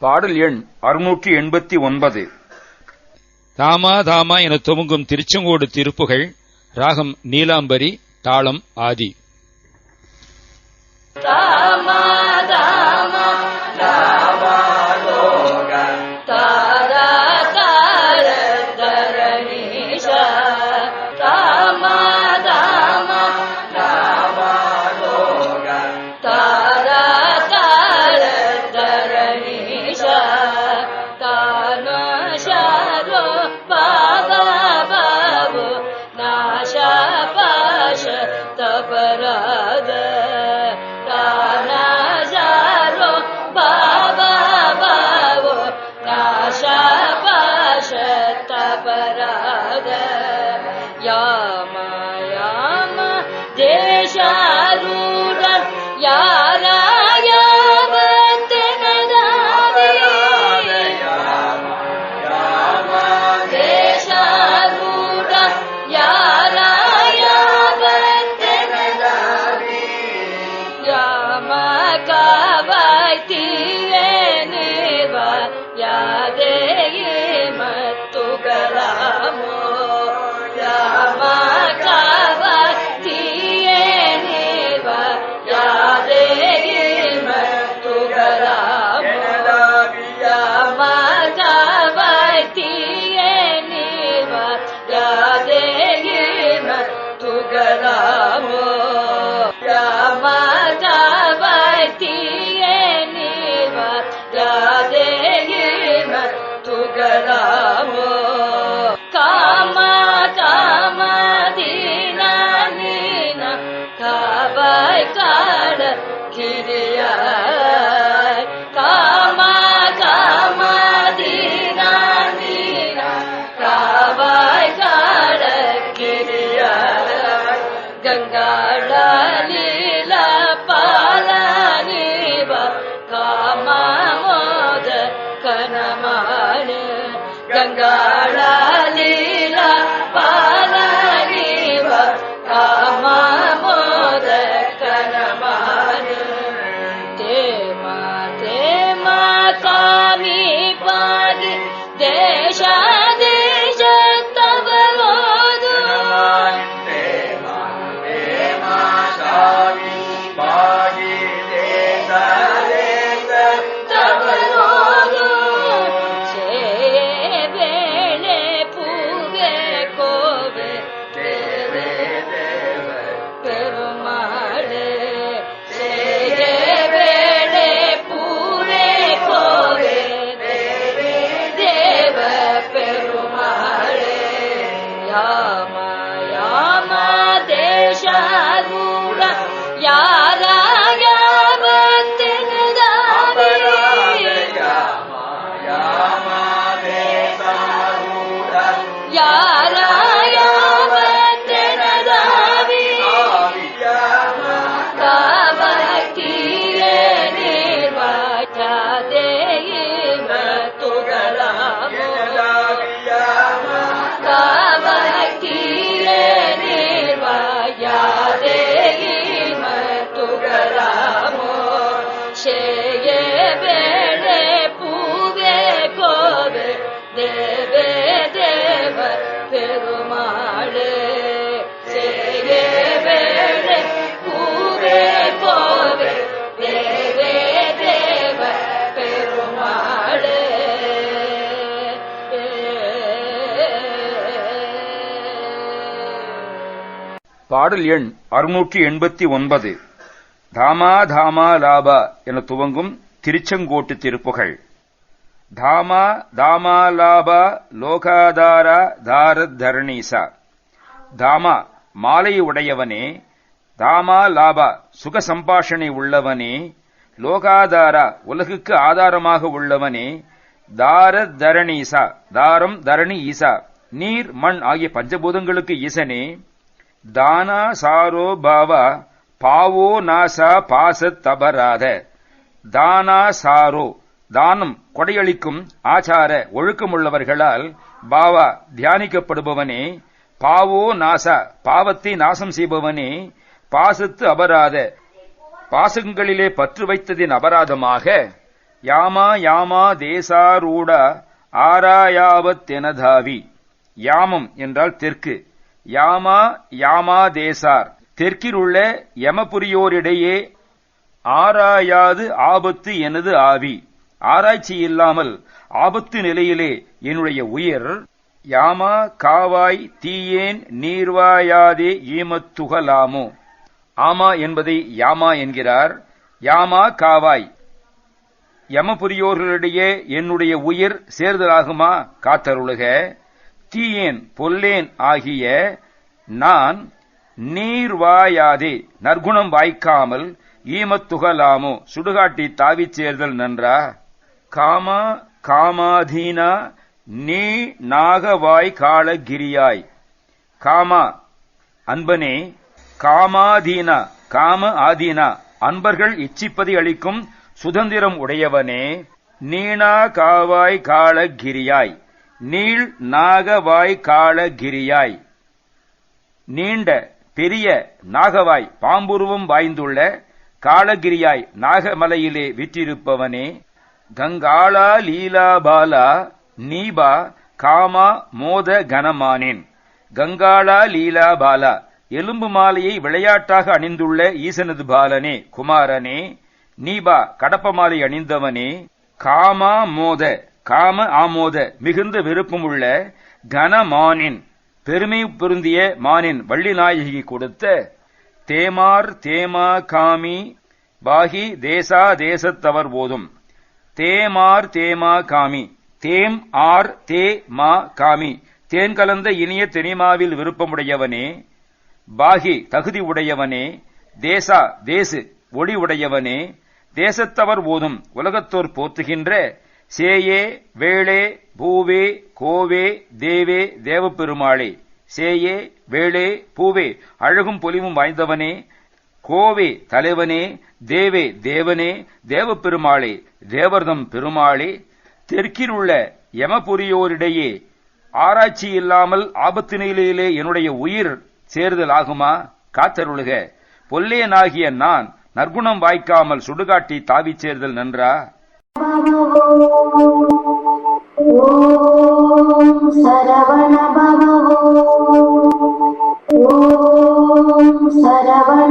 பாடல் எண் அறுநூற்றி எண்பத்தி ஒன்பது. தாமா தாமா என துவங்கும் திருச்செங்கோடு திருப்புகள் ராகம் நீலாம்பரி தாளம் ஆதி. ராமா ಶೇಯೆ ಬೇಳೆ ಪೂವೆ ಕೋವೆ ದೇವೆ ದೇವ ಪೆರುಮಾಳೆ ಶೇಯೆ ಬೇಳೆ ಪೂವೆ ಕೋವೆ ದೇವೆ ದೇವ ಪೆರುಮಾಳೆ பாடல் எண் அறுநூற்றி எண்பத்தி ஒன்பது தாமா தாமா லாபா என துவங்கும் திருச்செங்கோட்டு திருப்புகள் தாமா தாமா லாபா லோகாதாரா தாரத் தரணீசா. தாமா மாலை உடையவனே. தாமா லாபா சுக சம்பாஷணை உள்ளவனே. லோகாதாரா உலகுக்கு ஆதாரமாக உள்ளவனே. தாரத் தரணீசா தாரம் தரணி ஈசா. நீர் மண் ஆகிய பஞ்சபூதங்களுக்கு ஈசனே. தானா சாரோ பாவா பாவோ நாசா பாசத் அபராத தானா சாரோ. தானம் கொடையளிக்கும் ஆச்சார ஒழுக்கமுள்ளவர்களால் பாவா தியானிக்கப்படுபவனே. பாவோ நாசா பாவத்தை நாசம் செய்பவனே. பாசத்து அபராத. பாசங்களிலே பற்று வைத்ததின் அபராதமாக. யாமா யாமா தேசாரூட ஆராயாவத்தெனதாவி யாமம் என்றால் தெற்கு. யாமா யாமா தேசார். தெற்கில் உள்ள யமபுரியோரிடையே ஆராயாது ஆபத்து எனது ஆவி. ஆராய்ச்சி இல்லாமல் ஆபத்து நிலையிலே என்னுடைய உயிர் யாமா காவாய் தீயேன் நீர்வாயாதே ஈமத்துகலாமோ? ஆமா என்பதை யாமா என்கிறார். யாமா காவாய். யமபுரியோர்களிடையே என்னுடைய உயிர் சேர்தலாகுமா? காத்தருளுக. தீயேன் பொல்லேன் ஆகிய நான் நீர் வாயாதே நற்குணம் வாய்க்காமல் ஈமத்துகலாமோ சுடுகாட்டி தாவிச் சேர்தல் நன்றா? காமா காமாதீனா நீ நாகவாய் காலகிரியாய் காமா அன்பனே காமாதீனா காம ஆதீனா அன்பர்கள் இச்சிப்பதை அளிக்கும் சுதந்திரம் உடையவனே நீனா காவாய் காலகிரியாய் நீள் நாகவாய் காலகிரியாய் நீண்ட பெரிய நாகவாய் பாம்புருவம் வாய்ந்துள்ள காலகிரியாய் நாகமலையிலே விற்றிருப்பவனே கங்காளா லீலாபாலா நீபா காமா மோத கனமானேன். கங்காளா லீலாபாலா எலும்பு மாலையை விளையாட்டாக அணிந்துள்ள ஈசனது பாலனே குமாரனே நீபா கடப்ப மாலை அணிந்தவனே காமா மோத காம ஆமோத மிகுந்த விருப்பமுள்ள கனமானின். பெருமை பொருந்திய மானின் வள்ளிநாயகி கொடுத்த தேமார் தேமா காமி பாகி தேசா தேசத்தவர் போதும். தேமார் தேமா காமி. தேம் ஆர் தே மா காமி. தேன் கலந்த இனிய தெனிமாவில் விருப்பமுடையவனே. பாகி தகுதி உடையவனே. தேசா தேசு ஒளி உடையவனே. தேசத்தவர் போதும். உலகத்தோர் போற்றுகின்ற சேயே வேளே பூவே கோவே தேவே தேவப்பெருமாளே. சேயே வேளே பூவே அழகும் பொலிவும் வாய்ந்தவனே. கோவே தலைவனே தேவே தேவனே தேவப்பெருமாளே தேவர்தம் பெருமாளே. தெற்கில் உள்ள யமபுரியோரிடையே ஆராய்ச்சி இல்லாமல் ஆபத்து நிலையிலே என்னுடைய உயிர் சேர்தல் ஆகுமா? காத்தருளுக. பொல்லையனாகிய நான் நற்குணம் வாய்க்காமல் சுடுகாட்டி தாவிச் சேர்தல் நன்றா? सरवण